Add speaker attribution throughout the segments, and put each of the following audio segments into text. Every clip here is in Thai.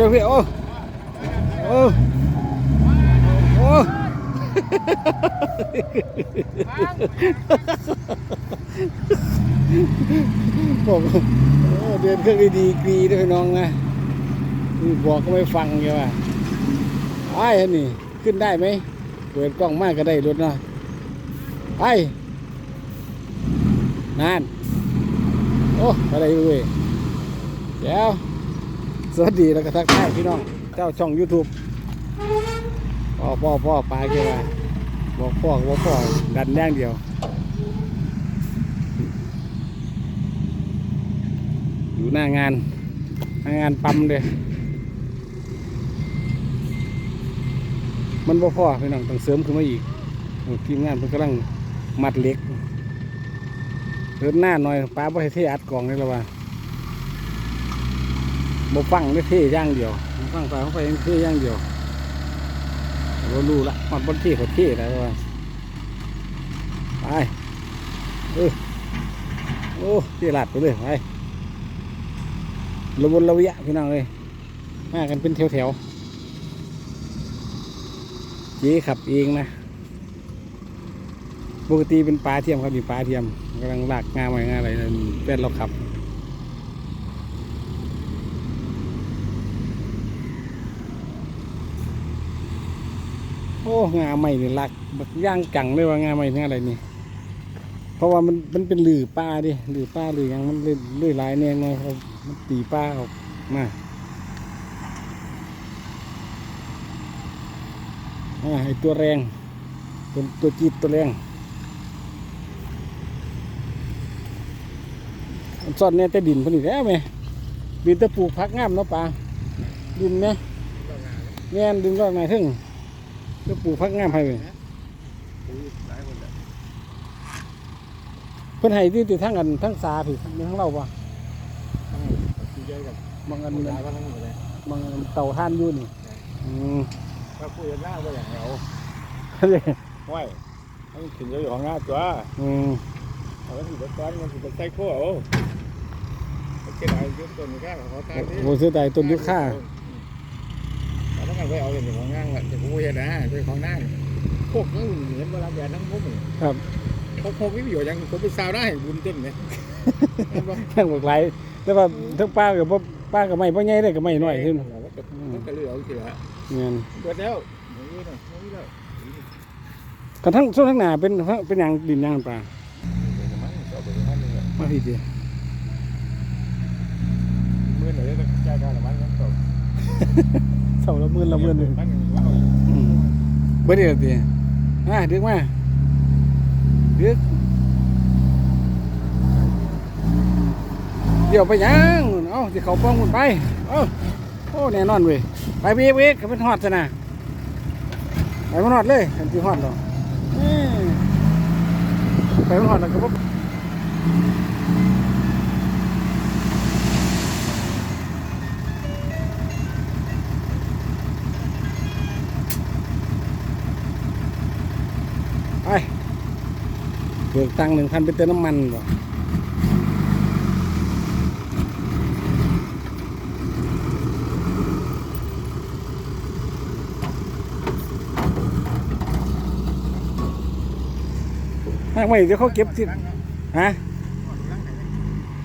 Speaker 1: เลยพี่ โอ้ โอ้ โอ้ผมโอ้เดินเครื่องดีๆกรีด้วยน้องนะบอกก็ไม่ฟังไงว่าไอ้นี่ ขึ้นได้ไหม เปิดกล้องมากก็ได้รถเนาะไปนานโอ้ อะไรเว้ยเดี๋ยว สวัสดีแล้วก็ทักทายพี่น้อง เจ้าช่อง YouTube พ่อพ่อพ่อปลาเกี่ยวว่าบอกพ่อบอกพ่อดันอย่งเดียวอยู่หน้างานหน้างานปั๊มเลยมันบ่พอพี่น้องต้องเสริมขึ้นมาอีกทีมงานเพิ่นกำลังมัดเล็กเดินหน้าหน่อยป้าบ่ให้เทอัดกล่องนี่ล้วว่า บ่ฟังได้เทอย่างเดียวบฟังไปเขาไปเทอย่างเดียวเรารู้ละมันบ่เทเขาเทแล้วไปเออโอ้เทลัดไปเลยไประวนระวียะพี่น้องเลยมากันเป็นแถวๆเจ๊ขับเองนะปกติเป็นปลาเทียมครับมีปลาเทียมกำลังลากงาใหม่งาอะไรนั่นแฟนเราขับ โอ้งาใหม่นี่ลากบักย่างจังเลยว่างาใหม่งาอะไรนี่ เพราะว่ามันมันเป็นหลือป้าดิหลือป้าหรือยังมันเลื่อยเลื่อยหลายเนี่ยไงเขามันตีป้าออกมาอ่าไอตัวแรงตัวตัวจีดตัวแรงมันซ่อนเนี่ยแต่ดินพนนี่แล้วไหมดินแตะปลูกพักงามเนาะป่าดินเนี่ยแง่นดินรอดมาถึง แตะปลูกพักงามให้เลยเพิ่นให้ที่ติดทั้งกันทั้งสาผิดทั้งเราปะบางอันบางอันเต่าท่านอยู่นี่อืม
Speaker 2: ถ้าคุยกันหน้าว่าอย่างเรา
Speaker 1: เด้
Speaker 2: ห้วยต้องถึงจะอยู่ของหน้าตัว
Speaker 1: อืม
Speaker 2: เอาแล้วถึงจะก้อนมันถึงจะใส่ขั้วโอ้โอเคได้ยืมต้นนี้ก็ขอตายดิ
Speaker 1: โหเสียดายต้นยุค่า
Speaker 2: เราต้องไปเอาอย่างของงานแหละจะพูดนะเป็นของนั่งพวกนั้นเหมือนเวลาแบนทั้งพวก
Speaker 1: ครับ
Speaker 2: พวกพวกนี้ประโยชน์ยังผมเป็นสาวได้บุญเต้นเนี่ย
Speaker 1: ทั้งหมดหลายแต่ว่าทั้งป้ากับป้ากับไม่พ่อใหญ่ได้กับไม่น้อยขึ้น
Speaker 2: มันก็เลือกทีละ
Speaker 1: เงี้ย
Speaker 2: เกิดแล้วนี่นะ
Speaker 1: ทั้งส่วนทั้งหนาเป็นเป็นยังดินยังปลา
Speaker 2: มันก็เป็นอย่างนั้นเมื่อไหร่จะจ่ายค่าละมันกันต่อ
Speaker 1: เสาละหมื่นละหมื่นหนึ่งอืมเบ่ได้ละติอ่าดึกมาดึกเดี๋ยวไปยังเอ้าสิเขาป้องคุณไปเอ้าโอ้แน่นอนเว้ยไปเบกเบกก็เป็นฮอดซะนะไปมันฮอดเลยคันสิฮอดดอกอื้อไปมันฮอดแล้วก็บ่ เบิกตังค์หนึ่งพันไปเติมน้ำมันบ่หากไม่เดี๋ยวเขาเก็บสิฮะ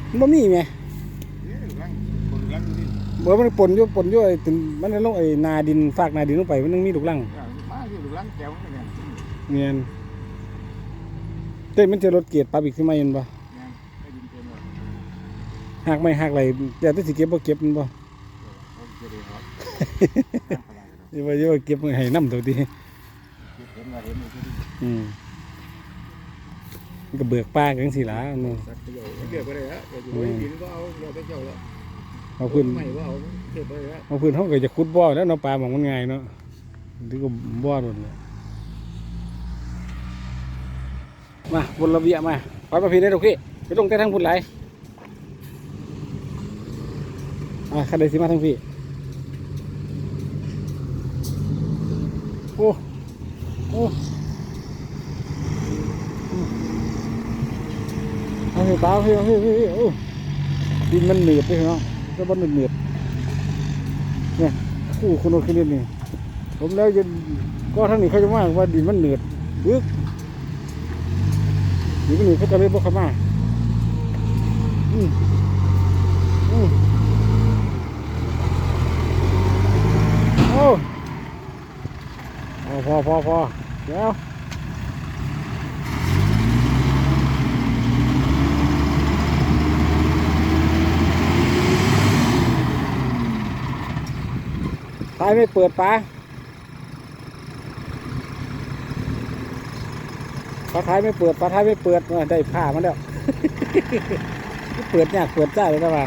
Speaker 1: มันบ่มีไงบ่มันปนอยู่ปนอยู่ไอ้ถึงมันลงไอ้นาดินฝากนาดินลงไปมันยังมีลูกลัง
Speaker 2: มาอยู่หลังแก้วเนี่ย
Speaker 1: เงียน เต้ยมันจะรถเกียร์ปรับอีกขึ้นมาเห็นบ่
Speaker 2: ได้ยินเต็มเลย
Speaker 1: หากไม่หักไหลแต่ถ้าสิเก็บบ่เก็บมันบ่
Speaker 2: ผมจะได้ครับ
Speaker 1: อย่าว่าอย่าว่าเก็บให้น้ำเท่าที
Speaker 2: เห็นมาเห็นอยู่ที่
Speaker 1: อืมมันก็เบิกป้ากันสิล่ะเนาะ
Speaker 2: สักประโยชน์เกิดไปเลยฮะเกิดอยู่ไว้กินก็เอาเราไปเจ้าแล้ว
Speaker 1: เอาพื้น
Speaker 2: ไม่ว่าเอาเกิดไปเลยฮะ
Speaker 1: เอาพื้นเฮาก็จะขุดบ่อแล้วเนาะปลาหมองมันง่ายเนาะถึงก็บ่อโดนเลย มาบนระเบียงมาไปประพีได้ดอกพี่ไปลงแต่ทางพุ่นไหลายอ่าคันใดสิมาทางพี่โอ้โอ้เอาพี่ปลาพี่เอาพี่พี่พี่โอ้ดินมันเหนืดไปเนาะก็บ่เหนืดเหนืดเนี่ยคู่คุณโอคิลินนี่ผมแล้วยันก็ทั้งนี้เขาจะว่าว่าดินมันเหนืดยึก ดินมันเหนืดเขาจะเลยบอกเขามาอืมอืมโอ้พอพอพอพอเดี๋ยวตายไม่เปิดปล ปลาท้ายไม่เปิดปลาท้ายไม่เปิดเออได้ผ้ามาแล้วเปิดยากเปิดจ้าเลยนะว่า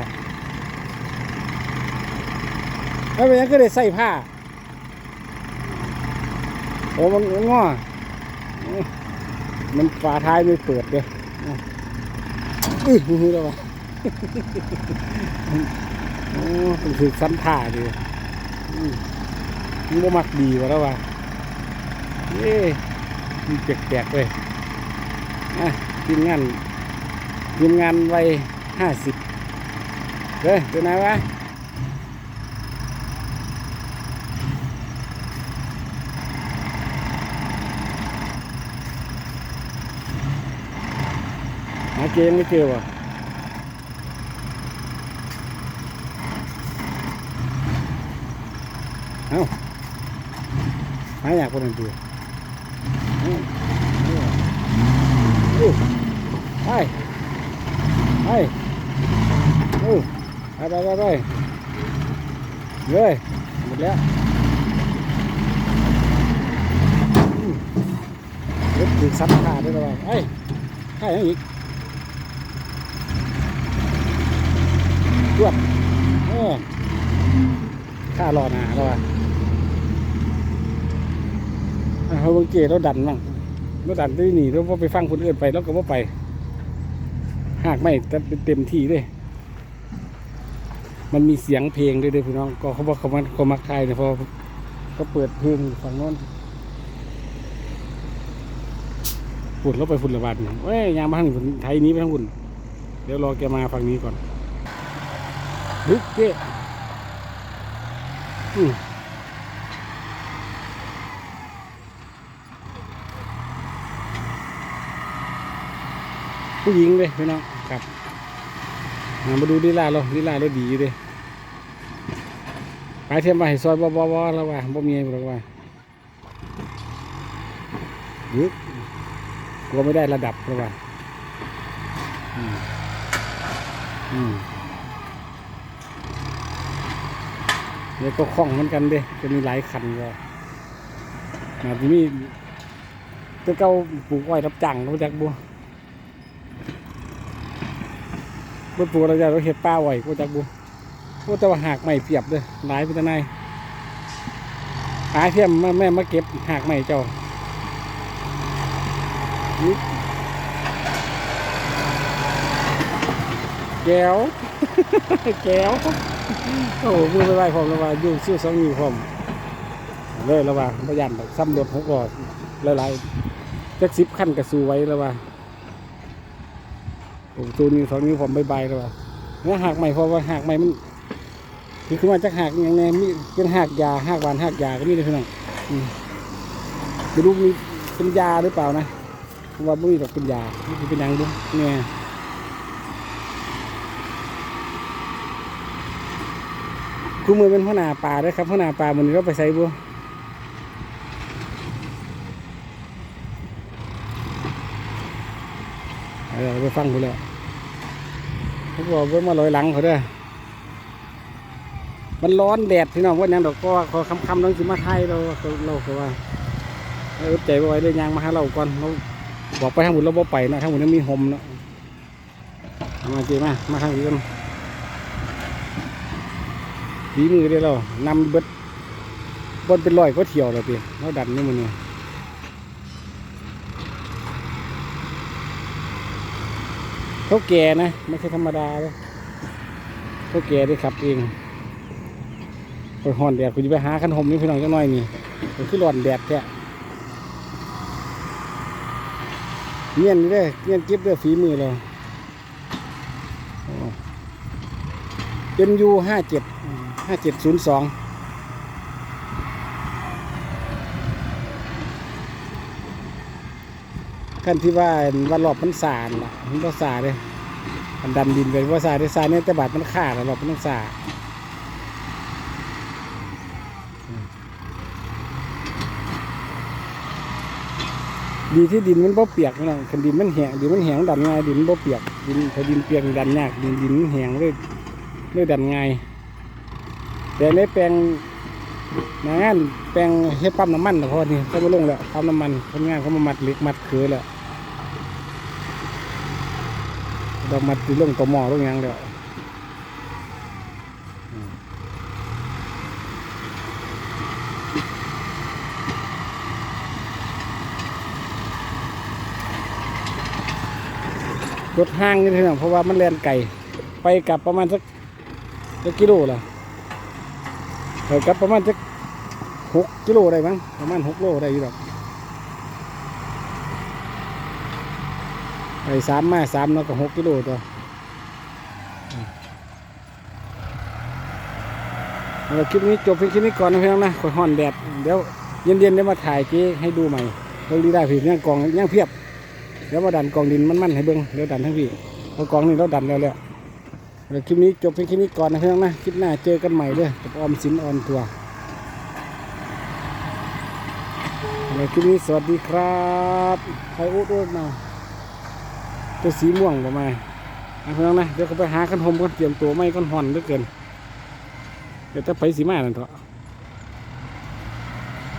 Speaker 1: แล้วเป็นยังก็ได้ใส่ผ้าโอ้มันง้อมันปลาท้ายไม่เปิดเลยอื้ออื้อหูแล้วว่ะโอ้ต้องถือสันผ้าดิมันบ่มักดีวะแล้วว่ะเย้มันแปลกๆเลย ทีมงานทีมงานวัยห้าสิบเฮ้ยตัวไหนวะหาเจยังไม่เจอวะเอ้าหาอยากคนอื่นดีเอ้าเอ้า อู้ ไปไปไปไปไปไปเลยหมดแล้วอืมเด็กถึงซัดขาดด้วยนะว่าไอ้ยข้ายังอีกรวดเออข้ารอหนาแล้ววะอะเขาบังเกตเราดันมั่ง รถดันได้หนีแล้วพอไปฟังคนอื่นไปแล้วก็ว่าไป หากไม่เต็มที่เลยมันมีเสียงเพลงด้วยด้วยพี่น้อง ก็เขาบอกเขามาเขามักทายเนี่ยพอเขาเปิดเพลงฝั่งโน้นฝุ่นแล้วไปฝุ่นระบาดเนี่ยเว้ยยางมาทางฝุ่นไทยนี้ไปทางฝุ่นเดี๋ยวรอแกมาฝั่งนี้ก่อนฮึกเก้ ผู้หญิงเลยพี่น้องครับอ่ามาดูดีลาเราดีลาเราดีอยู่เลยไปเทียมไปซอยบ่บ่บ่แล้วว่าบ่มีหรอกว่ายึกกลัวไม่ได้ระดับแล้วว่าอืมอืมเดี๋ยวก็คล่องเหมือนกันเด้จะมีหลายคันก็อาจจะมีตัวเก่าปลูกไว้รับจ้างรู้จักบัว รถปูเราจะเราเห็ดป้าไหวกูจักบุกูแต่ว่าหากใหม่เปียบเลยหลายพิจารณาหาเทียมมาแม่มาเก็บหากใหม่เจ้าแก้วแก้วโอ้โหมือไปไหวผมแล้วว่ายุ่งชื่อสองนิ้วผมเลยแล้วว่าพยานแบบซ้ำรถหกล้อหลายๆจักสิบขั้นกระสูไว้แล้วว่า ผมตัวนี้สองนิ้วผมใบายๆแล้วว่าแล้วหักใหม่พราะว่าหักใหม่มันคือขึ้นมาจากหักอย่างไงมีเป็นหักยาหักหวานหักยาก็มีเลยพี่น้องไม่รู้มีเป็นยาหรือเปล่านะว่าไม่มีหรอกเป็นยานี่คือเป็นยังดูเนี่ยกูมือเป็นพ่อนาป่าด้วยครับพ่อนาป่ามันก็ไปใส่บัวเออไปฟังกูแล้ว เขาบอกว่ามาลอยหลังเขาเด้อมันร้อนแดดพี่น้องว่าอย่างดอกก็ขอคำคำๆต้องสิมาไทยเราเราเขาว่าเออใจไหวเลยยางมาหาเราก่อนเราบอกไปทางบุญเราบ่ไปนะทางบุญยังมีหมเนาะเอามาเจมามาทางนี้กันฝีมือเดียวเรานำเบิดบนเป็นรอยก็เที่ยวเราตีเราดันนี่มันเนี่ย เขาแก่นะ ไม่ใช่ธรรมดาเลยเขาแก่ได้ขับเองไปหอนแดดกูจะไปหาขันหมนี่พี่น้องจังน้อยนี่มันคือร้อนแดดแท้เงี้ยนนี่เด้เงี้ยนเก็บเด้อฝีมือเราเอ็มยูห้าเจ็ดห้าเจ็ดศูนย์สอง ขั้นที่ว่าว่ารอบมันสานมันก็สาเลยมันดันดินไปว่าสาได้สาเนี่ยแต่บาดมันขาดแล้วรอบมันต้องสาดีที่ดินมันบ่เปียกนะคันดินมันแห้งดินมันแห้งดันง่ายดินบ่เปียกดินถ้าดินเปียกดันยากดินดินแห้งเลยเลยดันง่ายแต่ในแปลง งานแปลงเฮ็ดปั๊มน้ำมันนะพอนี่เขามาลงแล้วปั๊มน้ำมันคนงานเขามามัดเหล็กมัดเคือแล้วเรามัดลงตัวหม้อลงยังแล้วอืมรถห้างนี่เถอะเพราะว่ามันแล่นไก่ไปกลับประมาณสักสักกิโลละ ไปกลับประมาณสักหกกิโลได้มั้งประมาณหกโลได้อยู่หรอกไปสามมาสามเนาะก็หกกิโลตัวอืมเอาคลิปนี้จบเพียงแค่นี้ก่อนนะเพี่น้องนะคอยห่อนแดดเดี๋ยวเย็นๆเดี๋ยวมาถ่ายเจ๊ให้ดูใหม่เบิ่งดีได้พี่ยังกองยังเพียบเดี๋ยวมาดันกองดินมันๆให้เบิ่งเดี๋ยวดันทั้งพี่พราะกองนี้เราดันแล้วแล้ว เดี๋ยวคลิปนี้จบเพียงแค่นี้ก่อนนะเพี่น้องนะ คลิปหน้าเจอกันใหม่เด้อกับออมสินออนทัวร์ในคลิปนี้สวัสดีครับใครอุดอุดมาตัวสีม่วงประมาณนะพี่น้องนะ เดี๋ยวเขาไปหาขันหมกันเตรียมตัวไม่ก้อนหอนเหลือเกิน เดี๋ยวจะไปสีมานั่นเถอะ